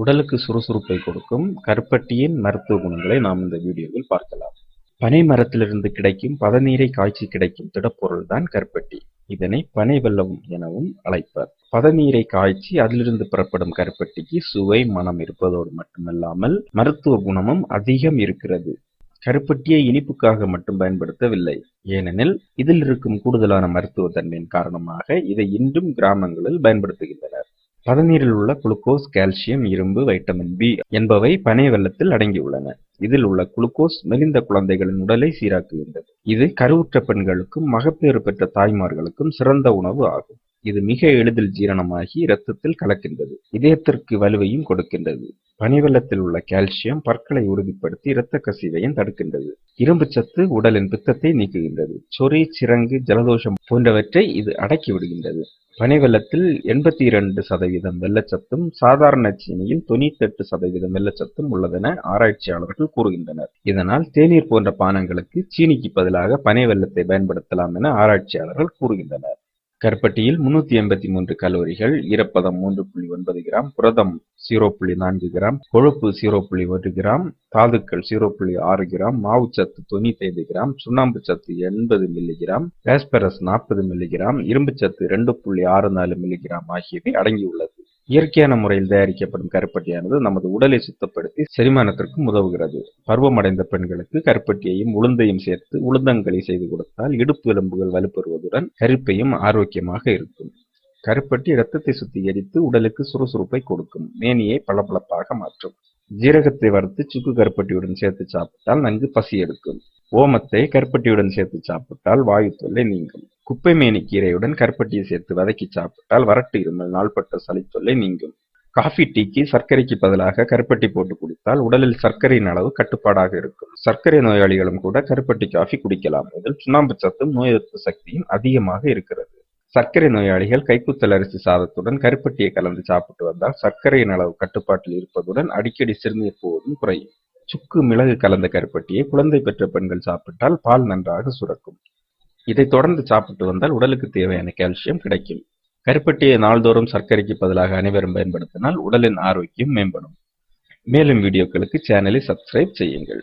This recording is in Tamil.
உடலுக்கு சுறுசுறுப்பை கொடுக்கும் கருப்பட்டியின் மருத்துவ குணங்களை நாம் இந்த வீடியோவில் பார்க்கலாம். பனை மரத்திலிருந்து கிடைக்கும் பதநீரை காய்ச்சி கிடைக்கும் திடப்பொருள் தான் கருப்பட்டி. இதனை பனை வெல்லம் எனவும் அழைப்பர். பதநீரை காய்ச்சி அதிலிருந்து புறப்படும் கருப்பட்டிக்கு சுவை மனம் இருப்பதோடு மட்டுமல்லாமல் மருத்துவ குணமும் அதிகம் இருக்கிறது. கருப்பட்டியை இனிப்புக்காக மட்டும் பயன்படுத்தவில்லை. ஏனெனில் இதில் இருக்கும் கூடுதலான மருத்துவ தன்மையின் காரணமாக இதை இன்றும் கிராமங்களில் பயன்படுத்துகின்றனர். பதநீரில் உள்ள குளுக்கோஸ் கால்சியம் இரும்பு வைட்டமின் பி என்பவை பனை வெள்ளத்தில் அடங்கியுள்ளன. இதில் உள்ள குளுக்கோஸ் மெலிந்த குழந்தைகளின் உடலை சீராக்குகின்றது. இது கருவுற்ற பெண்களுக்கும் மகப்பேறு பெற்ற தாய்மார்களுக்கும் சிறந்த உணவு ஆகும். இது மிக எளிதில் ஜீரணமாகி இரத்தத்தில் கலக்கின்றது. இதயத்திற்கு வலுவையும் கொடுக்கின்றது. பனிவெள்ளத்தில் உள்ள கால்சியம் பற்களை உறுதிப்படுத்தி இரத்த கசிவையும் தடுக்கின்றது. இரும்பு சத்து உடலின் பித்தத்தை நீக்குகின்றது. சொறி சிறங்கு ஜலதோஷம் போன்றவற்றை இது அடக்கி விடுகின்றது. பனிவெள்ளத்தில் எண்பத்தி இரண்டு சதவீதம் வெள்ளச்சத்தும் சாதாரண சீனியில் தொண்ணூத்தி எட்டு சதவீதம் வெள்ளச்சத்தும் உள்ளதென ஆராய்ச்சியாளர்கள் கூறுகின்றனர். இதனால் தேநீர் போன்ற பானங்களுக்கு சீனிக்கு பதிலாக பனை வெள்ளத்தை பயன்படுத்தலாம் என ஆராய்ச்சியாளர்கள் கூறுகின்றனர். கருப்பட்டியில் முன்னூத்தி எண்பத்தி மூன்று கலோரிகள் ஈரப்பதம் மூன்று புள்ளி ஒன்பது கிராம் புரதம் ஜீரோ புள்ளி நான்கு கிராம் கொழுப்பு ஜீரோ புள்ளி ஒரு கிராம் தாதுக்கள் ஜீரோ புள்ளி ஆறு கிராம் மாவுச்சத்து தொண்ணூத்தி ஐந்து கிராம் சுண்ணாம்பு சத்து எண்பது மில்லிகிராம் பேஸ்பரஸ் நாற்பது மில்லிகிராம் இரும்பு சத்து ரெண்டு புள்ளி ஆறு நாலு மில்லிகிராம் ஆகியவை அடங்கியுள்ளது. இயற்கையான முறையில் தயாரிக்கப்படும் கருப்பட்டியானது நமது உடலை சுத்தப்படுத்தி செரிமானத்திற்கும் உதவுகிறது. பருவமடைந்த பெண்களுக்கு கருப்பட்டியையும் உளுந்தையும் சேர்த்து உளுந்தங்களி செய்து கொடுத்தால் இடுப்பு எலும்புகள் வலுப்பெறுவதுடன் கருப்பையும் ஆரோக்கியமாக இருக்கும். கருப்பட்டி இரத்தத்தை சுத்திகரித்து உடலுக்கு சுறுசுறுப்பை கொடுக்கும். மேனியை பளபளப்பாக மாற்றும். ஜீரகத்தை வறுத்து சுக்கு கருப்பட்டியுடன் சேர்த்து சாப்பிட்டால் நன்கு பசி எடுக்கும். ஓமத்தை கருப்பட்டியுடன் சேர்த்து சாப்பிட்டால் வாயு தொல்லை நீங்கும். குப்பை மேனி கீரையுடன் கருப்பட்டியை சேர்த்து வதக்கி சாப்பிட்டால் வறட்டு இருமல் நாள்பட்ட சளி தொல்லை நீங்கும். காஃபி டீக்கு சர்க்கரைக்கு பதிலாக கருப்பட்டி போட்டு குடித்தால் உடலில் சர்க்கரையின் அளவு கட்டுப்பாடாக இருக்கும். சர்க்கரை நோயாளிகளும் கூட கருப்பட்டி காஃபி குடிக்கலாம். இதில் சுண்ணாம்பு சத்தும் நோய் எதிர்ப்பு சக்தியும் அதிகமாக இருக்கிறது. சர்க்கரை நோயாளிகள் கைக்குத்தல் அரிசி சாதத்துடன் கருப்பட்டியை கலந்து சாப்பிட்டு வந்தால் சர்க்கரையின் அளவு கட்டுப்பாட்டில் இருப்பதுடன் அடிக்கடி சிறுநீர் போவதும் குறையும். சுக்கு மிளகு கலந்த கருப்பட்டியை குழந்தை பெற்ற பெண்கள் சாப்பிட்டால் பால் நன்றாக சுரக்கும். இதை தொடர்ந்து சாப்பிட்டு வந்தால் உடலுக்கு தேவையான கால்சியம் கிடைக்கும். கருப்பட்டியை நாள்தோறும் சர்க்கரைக்கு பதிலாக அனைவரும் பயன்படுத்தினால் உடலின் ஆரோக்கியம் மேம்படும். மேலும் வீடியோக்களுக்கு சேனலை சப்ஸ்கிரைப் செய்யுங்கள்.